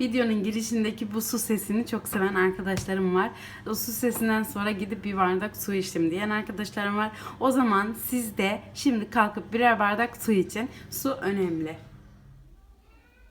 Videonun girişindeki bu su sesini çok seven arkadaşlarım var. O su sesinden sonra gidip bir bardak su içtim diyen arkadaşlarım var. O zaman siz de şimdi kalkıp birer bardak su için. Su önemli.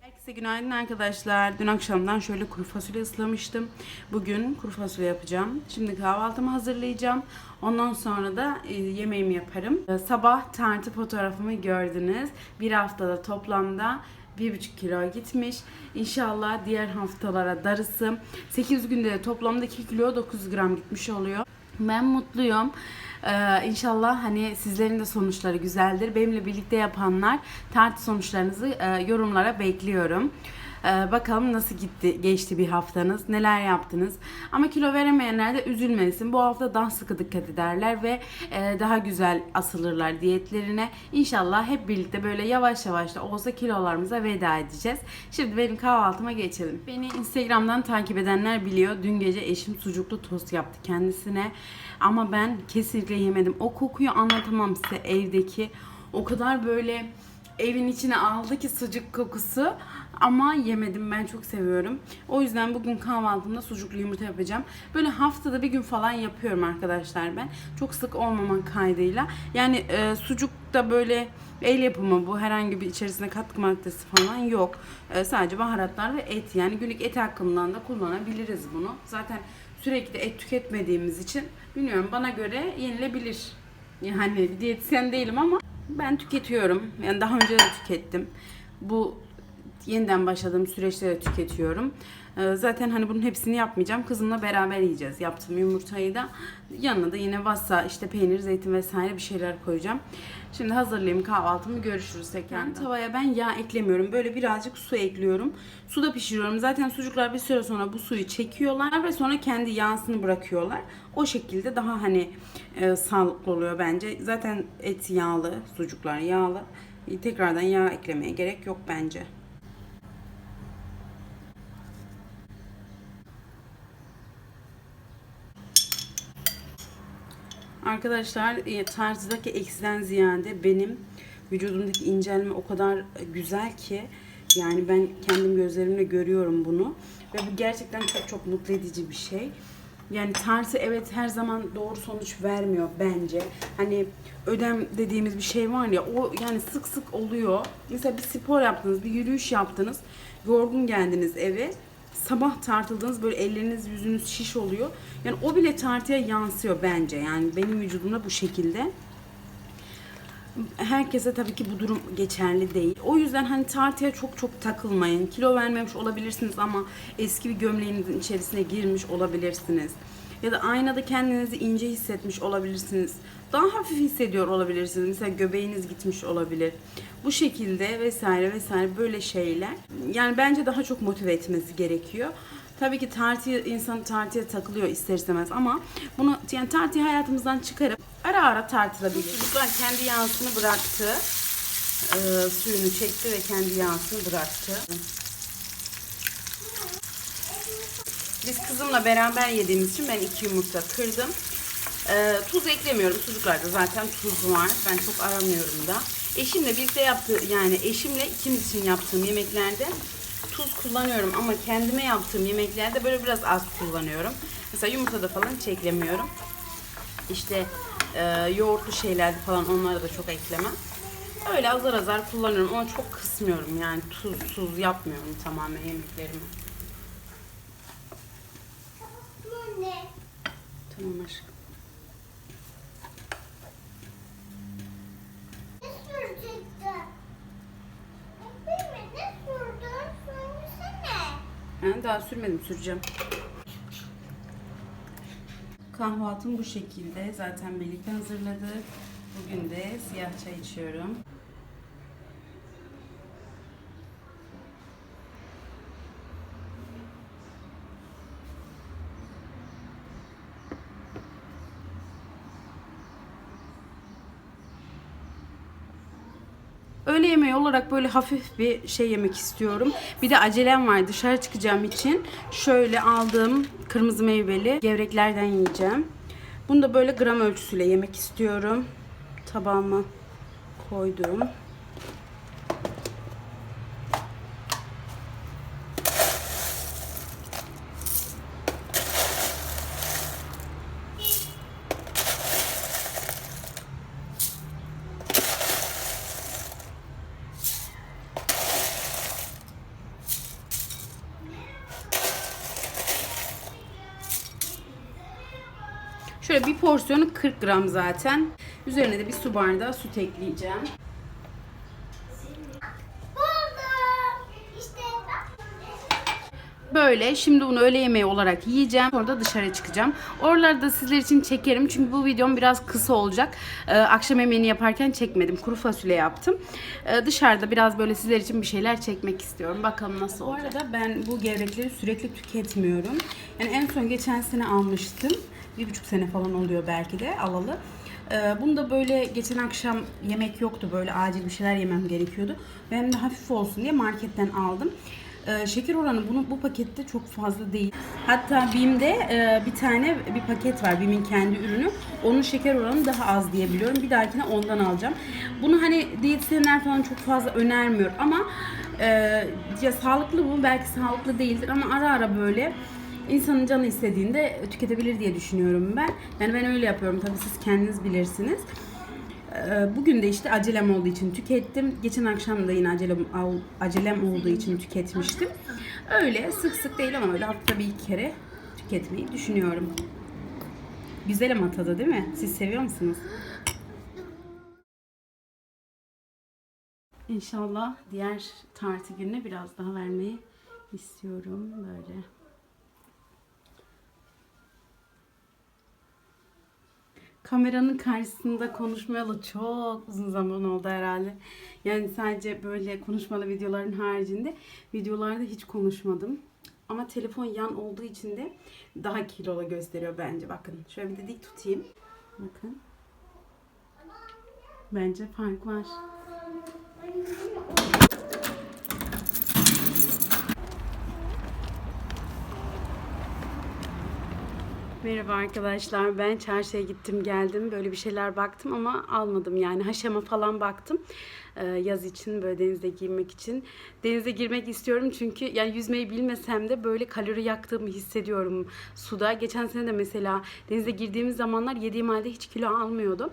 Herkese günaydın arkadaşlar. Dün akşamdan şöyle kuru fasulye ıslamıştım. Bugün kuru fasulye yapacağım. Şimdi kahvaltımı hazırlayacağım. Ondan sonra da e, yemeğimi yaparım. Sabah tartı fotoğrafımı gördünüz. Bir haftada toplamda 1,5 kilo gitmiş. İnşallah diğer haftalara darısı. 8 günde de toplamda 2 kilo 9 gram gitmiş oluyor. Ben mutluyum. Ee, inşallah hani sizlerin de sonuçları güzeldir. Benimle birlikte yapanlar tartı sonuçlarınızı e, yorumlara bekliyorum. Ee, bakalım nasıl gitti, geçti bir haftanız, neler yaptınız. Ama kilo veremeyenler de üzülmesin. Bu hafta daha sıkı dikkat ederler ve e, daha güzel asılırlar diyetlerine. İnşallah hep birlikte böyle yavaş yavaş da olsa kilolarımıza veda edeceğiz. Şimdi benim kahvaltıma geçelim. Beni Instagram'dan takip edenler biliyor. Dün gece eşim sucuklu tost yaptı kendisine. Ama ben kesinlikle yemedim. O kokuyu anlatamam size evdeki. O kadar böyle evin içine aldı ki sucuk kokusu. Ama yemedim ben çok seviyorum. O yüzden bugün kahvaltımda sucuklu yumurta yapacağım. Böyle haftada bir gün falan yapıyorum arkadaşlar ben. Çok sık olmamak kaydıyla. Yani e, sucuk da böyle el yapımı bu. Herhangi bir içerisine katkı maddesi falan yok. E, sadece baharatlar ve et. Yani günlük et hakkından da kullanabiliriz bunu. Zaten sürekli et tüketmediğimiz için bilmiyorum bana göre yenilebilir. Yani diyetisyen değilim ama ben tüketiyorum. Yani daha önce de tükettim. Bu yeniden başladığım süreçte de tüketiyorum. Ee, Zaten hani bunun hepsini yapmayacağım. Kızımla beraber yiyeceğiz. Yaptığım yumurtayı da yanına da yine vassa, işte peynir, zeytin vesaire bir şeyler koyacağım. Şimdi hazırlayayım kahvaltımı görüşürüz tekrar. Tavaya ben yağ eklemiyorum. Böyle birazcık su ekliyorum. Suda pişiriyorum. Zaten sucuklar bir süre sonra bu suyu çekiyorlar ve sonra kendi yağsını bırakıyorlar. O şekilde daha hani e, sağlıklı oluyor bence. Zaten et yağlı, sucuklar yağlı. Tekrardan yağ eklemeye gerek yok bence. Arkadaşlar e, tarzdaki eksiden ziyade benim vücudumdaki incelme o kadar güzel ki yani ben kendim gözlerimle görüyorum bunu ve bu gerçekten çok çok mutlu edici bir şey. Yani tartı evet her zaman doğru sonuç vermiyor bence. Hani ödem dediğimiz bir şey var ya o yani sık sık oluyor. Mesela bir spor yaptınız, bir yürüyüş yaptınız, yorgun geldiniz eve sabah tartıldığınız böyle elleriniz yüzünüz şiş oluyor. Yani o bile tartıya yansıyor bence. Yani benim vücudumda bu şekilde. Herkese tabii ki bu durum geçerli değil. O yüzden hani tartıya çok çok takılmayın. Kilo vermemiş olabilirsiniz ama eski bir gömleğinizin içerisine girmiş olabilirsiniz. Ya da aynada kendinizi ince hissetmiş olabilirsiniz. Daha hafif hissediyor olabilirsiniz. Mesela göbeğiniz gitmiş olabilir. Bu şekilde vesaire vesaire böyle şeyler. Yani bence daha çok motive etmesi gerekiyor. Tabii ki tartı insan tartıya takılıyor ister istemez ama bunu yani tartıyı hayatımızdan çıkarıp ara ara tartılabilir. Çocuklar kendi yağsını bıraktı. Ee, suyunu çekti ve kendi yağsını bıraktı. Biz kızımla beraber yediğimiz için ben iki yumurta kırdım. Ee, tuz eklemiyorum. Sucuklarda zaten tuz var. Ben çok aramıyorum da. Eşimle birlikte yaptığı yani eşimle ikimiz için yaptığım yemeklerde tuz kullanıyorum ama kendime yaptığım yemeklerde böyle biraz az kullanıyorum. Mesela yumurtada falan hiç eklemiyorum. İşte e, yoğurtlu şeylerde falan onlara da çok eklemem. Öyle azar azar kullanıyorum ama çok kısmıyorum yani tuz tuz yapmıyorum tamamen yemeklerimi. Tamam aşkım. Ha, daha sürmedim süreceğim. Kahvaltım bu şekilde. Zaten birlikte hazırladık. Bugün de siyah çay içiyorum. Öğle yemeği olarak böyle hafif bir şey yemek istiyorum. Bir de acelem var dışarı çıkacağım için. Şöyle aldığım kırmızı meyveli gevreklerden yiyeceğim. Bunu da böyle gram ölçüsüyle yemek istiyorum. Tabağıma koydum. Şöyle bir porsiyonu 40 gram zaten. Üzerine de bir su bardağı süt ekleyeceğim. Böyle şimdi bunu öğle yemeği olarak yiyeceğim. Sonra da dışarı çıkacağım. Oraları da sizler için çekerim. Çünkü bu videom biraz kısa olacak. Ee, akşam yemeğini yaparken çekmedim. Kuru fasulye yaptım. Ee, dışarıda biraz böyle sizler için bir şeyler çekmek istiyorum. Bakalım nasıl olacak. Bu arada ben bu gevrekleri sürekli tüketmiyorum. Yani en son geçen sene almıştım. Bir buçuk sene falan oluyor belki de alalı. Ee, Bunu da böyle geçen akşam yemek yoktu. Böyle acil bir şeyler yemem gerekiyordu. Ve de hafif olsun diye marketten aldım. Ee, şeker oranı bunu bu pakette çok fazla değil. Hatta BİM'de e, bir tane bir paket var. BİM'in kendi ürünü. Onun şeker oranı daha az diye biliyorum. Bir dahakine ondan alacağım. Bunu hani diyetisyenler falan çok fazla önermiyor ama e, ya sağlıklı bu belki sağlıklı değildir ama ara ara böyle insanın canı istediğinde tüketebilir diye düşünüyorum ben. Yani ben öyle yapıyorum. Tabii siz kendiniz bilirsiniz. Ee, Bugün de işte acelem olduğu için tükettim. Geçen akşam da yine acelem, acelem olduğu için tüketmiştim. Öyle sık sık değil ama öyle hafta bir iki kere tüketmeyi düşünüyorum. Güzel ama tadı değil mi? Siz seviyor musunuz? İnşallah diğer tartı gününe biraz daha vermeyi istiyorum böyle. Kameranın karşısında konuşmayalı çok uzun zaman oldu herhalde. Yani sadece böyle konuşmalı videoların haricinde videolarda hiç konuşmadım. Ama telefon yan olduğu için de daha kilolu gösteriyor bence. Bakın şöyle bir de dik tutayım. Bakın. Bence fark var. Merhaba arkadaşlar. Ben çarşıya gittim geldim. Böyle bir şeyler baktım ama almadım yani. Haşama falan baktım. Ee, yaz için böyle denize girmek için. Denize girmek istiyorum çünkü yani yüzmeyi bilmesem de böyle kalori yaktığımı hissediyorum suda. Geçen sene de mesela denize girdiğimiz zamanlar yediğim halde hiç kilo almıyordum.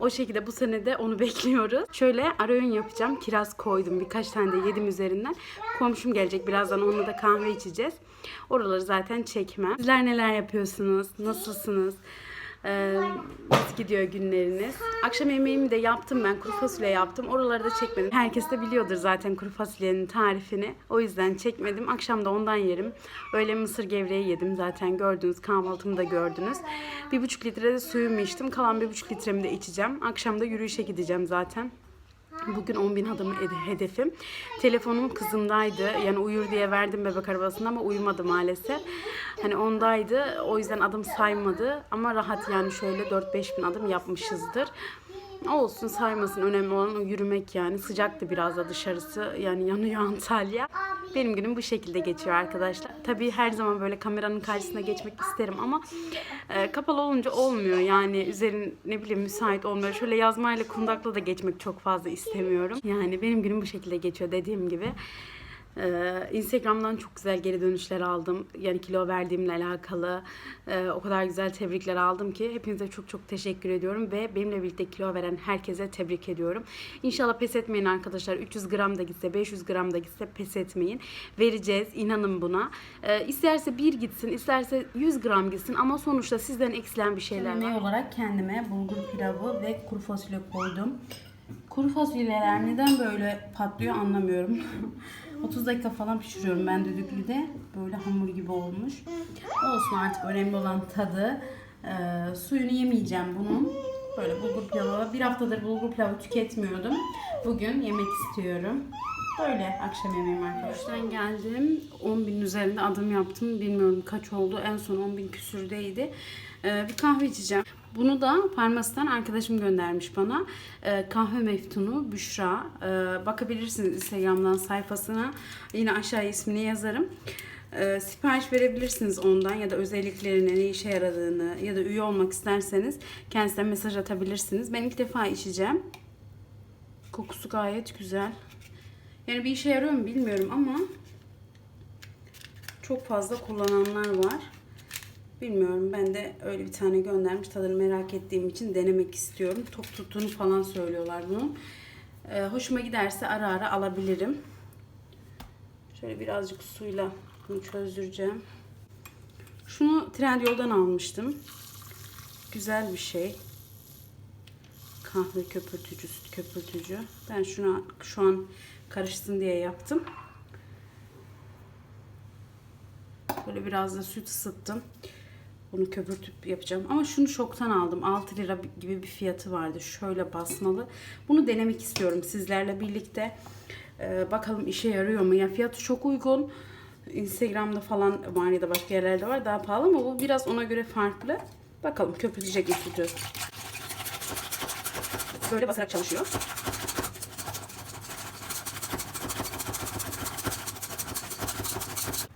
O şekilde bu sene de onu bekliyoruz. Şöyle ara öğün yapacağım. Kiraz koydum. Birkaç tane de yedim üzerinden. Komşum gelecek. Birazdan onunla da kahve içeceğiz. Oraları zaten çekmem. Sizler neler yapıyorsunuz? Nasılsınız? Ee, gidiyor günleriniz? Akşam yemeğimi de yaptım ben. Kuru fasulye yaptım. Oraları da çekmedim. Herkes de biliyordur zaten kuru fasulyenin tarifini. O yüzden çekmedim. Akşam da ondan yerim. Öyle mısır gevreği yedim zaten gördünüz. Kahvaltımı da gördünüz. Bir buçuk litre de suyumu içtim. Kalan bir buçuk litremi de içeceğim. Akşam da yürüyüşe gideceğim zaten. Bugün 10 bin adım hed- hedefim. Telefonum kızımdaydı. Yani uyur diye verdim bebek arabasında ama uyumadı maalesef. Hani ondaydı. O yüzden adım saymadı. Ama rahat yani şöyle 4-5 bin adım yapmışızdır. Olsun saymasın. Önemli olan o yürümek yani. Sıcaktı biraz da dışarısı. Yani yanıyor Antalya. Benim günüm bu şekilde geçiyor arkadaşlar. Tabii her zaman böyle kameranın karşısına geçmek isterim ama e, kapalı olunca olmuyor. Yani üzerin ne bileyim müsait olmuyor. Şöyle yazmayla kundakla da geçmek çok fazla istemiyorum. Yani benim günüm bu şekilde geçiyor dediğim gibi. Ee, Instagram'dan çok güzel geri dönüşler aldım. Yani kilo verdiğimle alakalı e, o kadar güzel tebrikler aldım ki hepinize çok çok teşekkür ediyorum ve benimle birlikte kilo veren herkese tebrik ediyorum. İnşallah pes etmeyin arkadaşlar. 300 gram da gitse, 500 gram da gitse pes etmeyin. Vereceğiz. inanın buna. Ee, isterse bir gitsin, isterse 100 gram gitsin ama sonuçta sizden eksilen bir şeyler var. Yemeği olarak kendime bulgur pilavı ve kuru fasulye koydum. Kuru fasulyeler neden böyle patlıyor anlamıyorum. 30 dakika falan pişiriyorum ben düdüklüde. Böyle hamur gibi olmuş. Olsun artık önemli olan tadı. Ee, suyunu yemeyeceğim bunun. Böyle bulgur pilavı. Bir haftadır bulgur pilavı tüketmiyordum. Bugün yemek istiyorum. Böyle akşam yemeğim arkadaşlar. geldim. 10 bin üzerinde adım yaptım. Bilmiyorum kaç oldu. En son 10 bin küsürdeydi. Ee, bir kahve içeceğim. Bunu da farmasiden arkadaşım göndermiş bana. Ee, kahve meftunu Büşra. Ee, bakabilirsiniz Instagram'dan sayfasına. Yine aşağıya ismini yazarım. Ee, sipariş verebilirsiniz ondan ya da özelliklerini, ne işe yaradığını ya da üye olmak isterseniz kendisine mesaj atabilirsiniz. Ben ilk defa içeceğim. Kokusu gayet güzel. Yani bir işe yarıyor mu bilmiyorum ama çok fazla kullananlar var. Bilmiyorum ben de öyle bir tane göndermiş tadını merak ettiğim için denemek istiyorum. Tok tuttuğunu falan söylüyorlar bunun. Ee, hoşuma giderse ara ara alabilirim. Şöyle birazcık suyla bunu çözdüreceğim. Şunu Trendyol'dan almıştım. güzel bir şey. Kahve köpürtücü, süt köpürtücü. Ben şuna şu an karışsın diye yaptım. Böyle biraz da süt ısıttım. Bunu köpürtüp yapacağım. Ama şunu şoktan aldım. 6 lira gibi bir fiyatı vardı. Şöyle basmalı. Bunu denemek istiyorum sizlerle birlikte. Ee, bakalım işe yarıyor mu? Ya fiyatı çok uygun. Instagram'da falan var ya da başka yerlerde var. Daha pahalı ama bu biraz ona göre farklı. Bakalım köpürtecek mi sütü? Böyle basarak çalışıyor.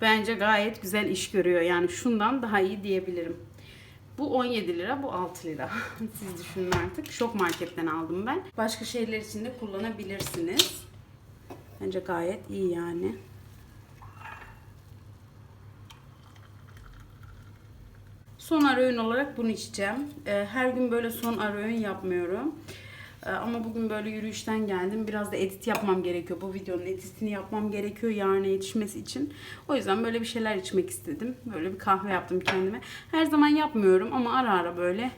Bence gayet güzel iş görüyor. Yani şundan daha iyi diyebilirim. Bu 17 lira, bu 6 lira. Siz düşünün artık. Şok marketten aldım ben. Başka şeyler için de kullanabilirsiniz. Bence gayet iyi yani. Son ara öğün olarak bunu içeceğim. Ee, Her gün böyle son ara öğün yapmıyorum. Ee, Ama bugün böyle yürüyüşten geldim. Biraz da edit yapmam gerekiyor. Bu videonun editini yapmam gerekiyor yarına yetişmesi için. O yüzden böyle bir şeyler içmek istedim. Böyle bir kahve yaptım kendime. Her zaman yapmıyorum ama ara ara böyle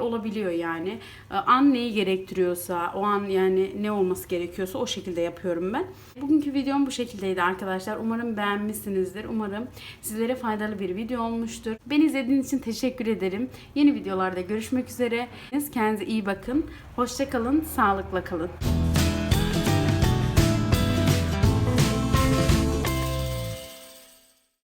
olabiliyor yani. Ee, An neyi gerektiriyorsa, o an yani ne olması gerekiyorsa o şekilde yapıyorum ben. Bugünkü videom bu şekildeydi arkadaşlar. Umarım beğenmişsinizdir. Umarım sizlere faydalı bir video olmuştur. Beni izlediğiniz için teşekkür ederim. Yeni videolarda görüşmek üzere. Kendinize iyi bakın. Hoşçakalın, sağlıkla kalın.